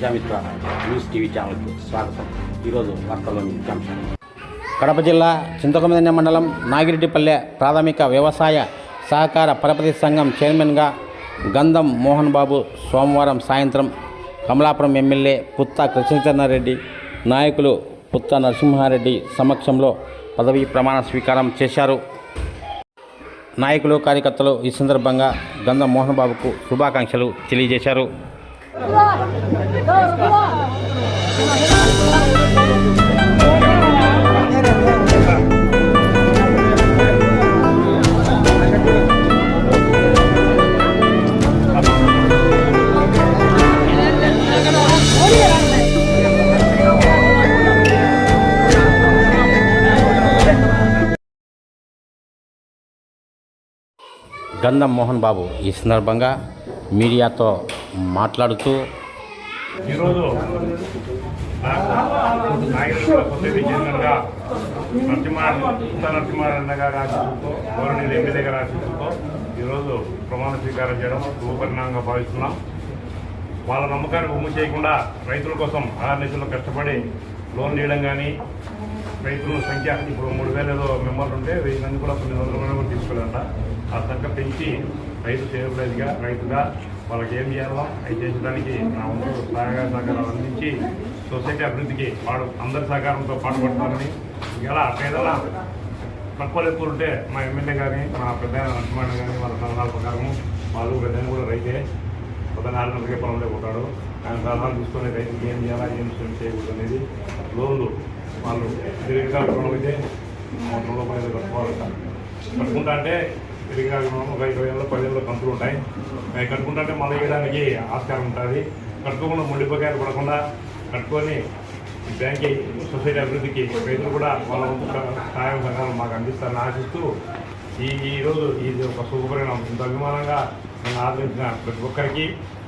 Prajamitra news TV ఛానల్కి స్వాగతం. ఈరోజు వార్తల్లోని ముఖ్యాంశాలు కడప జిల్లా చింతకొండ మండలం నాగిరెడ్డిపల్లె ప్రాథమిక వ్యవసాయ సహకార పరపతి సంఘం చైర్మన్గా గంధం మోహన్ బాబు సోమవారం సాయంత్రం కమలాపురం ఎమ్మెల్యే పుత్త కృష్ణచంద్రారెడ్డి నాయకులు పుత్త నరసింహారెడ్డి సమక్షంలో పదవీ ప్రమాణ స్వీకారం చేశారు. నాయకులు కార్యకర్తలు ఈ సందర్భంగా గంధం మోహన్ బాబుకు శుభాకాంక్షలు తెలియజేశారు. గంధం మోహన్ బాబు ఈ సందర్భంగా మీడియాతో మాట్లాడుతూ ఈరోజు నాయకుల సొసైటీ చైర్మన్గా నరసింహారాయణ ఉత్త నరసింహారాయణ గారి ఆశీస్సులతో గౌరవనీయులు ఎమ్మెల్యే ఈరోజు ప్రమాణ స్వీకారం చేయడం శుభపరిణామంగా భావిస్తున్నాం. వాళ్ళ నమ్మకాన్ని ఉమ్ము చేయకుండా రైతుల కోసం ఆర్ఎస్లో కష్టపడి లోన్ చేయడం కానీ రైతుల సంఖ్య ఇప్పుడు మూడు వేల ఏదో మెంబర్లు ఉంటే వెయ్యి మంది కూడా కొన్ని వందల మంది కూడా తీసుకెళ్ళంట ఆ సంఖ్య పెంచి రైతు చేయబడేదిగా రైతుగా వాళ్ళకి ఏం చేయాలో అవి చేసడానికి నా వంతు సహాయ సహకారాలు అందించి సొసైటీ అభివృద్ధికి వాడు అందరి సహకారంతో పాటుపడతారని ఇలా పేదల తక్కువ ఎక్కువ ఉంటే మా ఎమ్మెల్యే కానీ మా పెద్ద నరసింహన్ కానీ వాళ్ళ సలహాల ప్రకారము వాళ్ళు పెద్ద కూడా రైతే పొద్దున్న ఆరు గంటలకే పొలంలో పోతాడు ఆయన సలహాలు తీసుకొని రైతుకి ఏం చేయాలా ఏం చేయకూడదు అనేది లోన్లు వాళ్ళు. దీర్ఘకాల రుణం అయితే రెండు రూపాయలు కట్టుకోవాలి కట్టుకుంటా అంటే దీర్ఘకాల ఒక ఇరవై ఏళ్ళ పది ఏళ్ళ కంతులు ఉంటాయి. అవి కట్టుకుంటా మళ్ళీ వేయడానికి ఆస్కారం ఉంటుంది. కట్టుకోకుండా మొండిపోకాయలు పడకుండా కట్టుకొని ఈ బ్యాంక్ సొసైటీ అభివృద్ధికి రైతులు కూడా వాళ్ళ వంతు సహాయం సహకారం మాకు అందిస్తారని ఆశిస్తూ ఈ ఈ రోజు ఇది ఒక శుభపరిణామం. ఇంత అభిమానంగా నేను ఆదరించిన ప్రతి ఒక్కరికి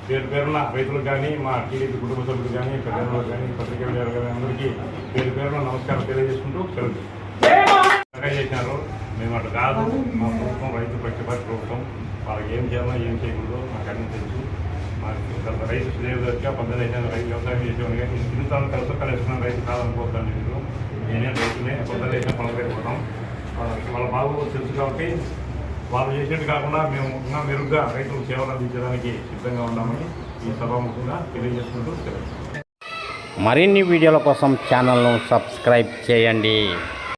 పేరు పేరున రైతులకు కానీ మా టీడీపీ కుటుంబ సభ్యులు కానీ పెద్దలకు కానీ పత్రికలు కానీ అందరికీ పేరు పేరున నమస్కారం తెలియజేసుకుంటూ సెలవు. బాగా చేసినారు. మేము అటు కాదు. మా ప్రభుత్వం రైతు పట్టుబడి ప్రభుత్వం. వాళ్ళకి ఏం చేయాలో ఏం చేయకూడదు మాకు అన్ని తెలుసు. మాకు రైతు శ్రేయగా పంతొమ్మిది అయితే రైతు వ్యవసాయం చేసేవాడు కానీ జీవితాలు కలిసి కలిసిన రైతు కాదనుకోవద్దాను నేను నేనే రైతునే పద్ధతి అయితే పలకైపోతాం వాళ్ళ బాబు తెలుసు కాబట్టి వాళ్ళు చేసేది కాకుండా మేము ఇంకా మెరుగ్గా రైతులకు సేవలు అందించడానికి సిద్ధంగా ఉన్నామని ఈ సభాముఖంగా తెలియజేసుకుంటూ సెలవు. మరిన్ని వీడియోల కోసం ఛానల్ను సబ్స్క్రైబ్ చేయండి.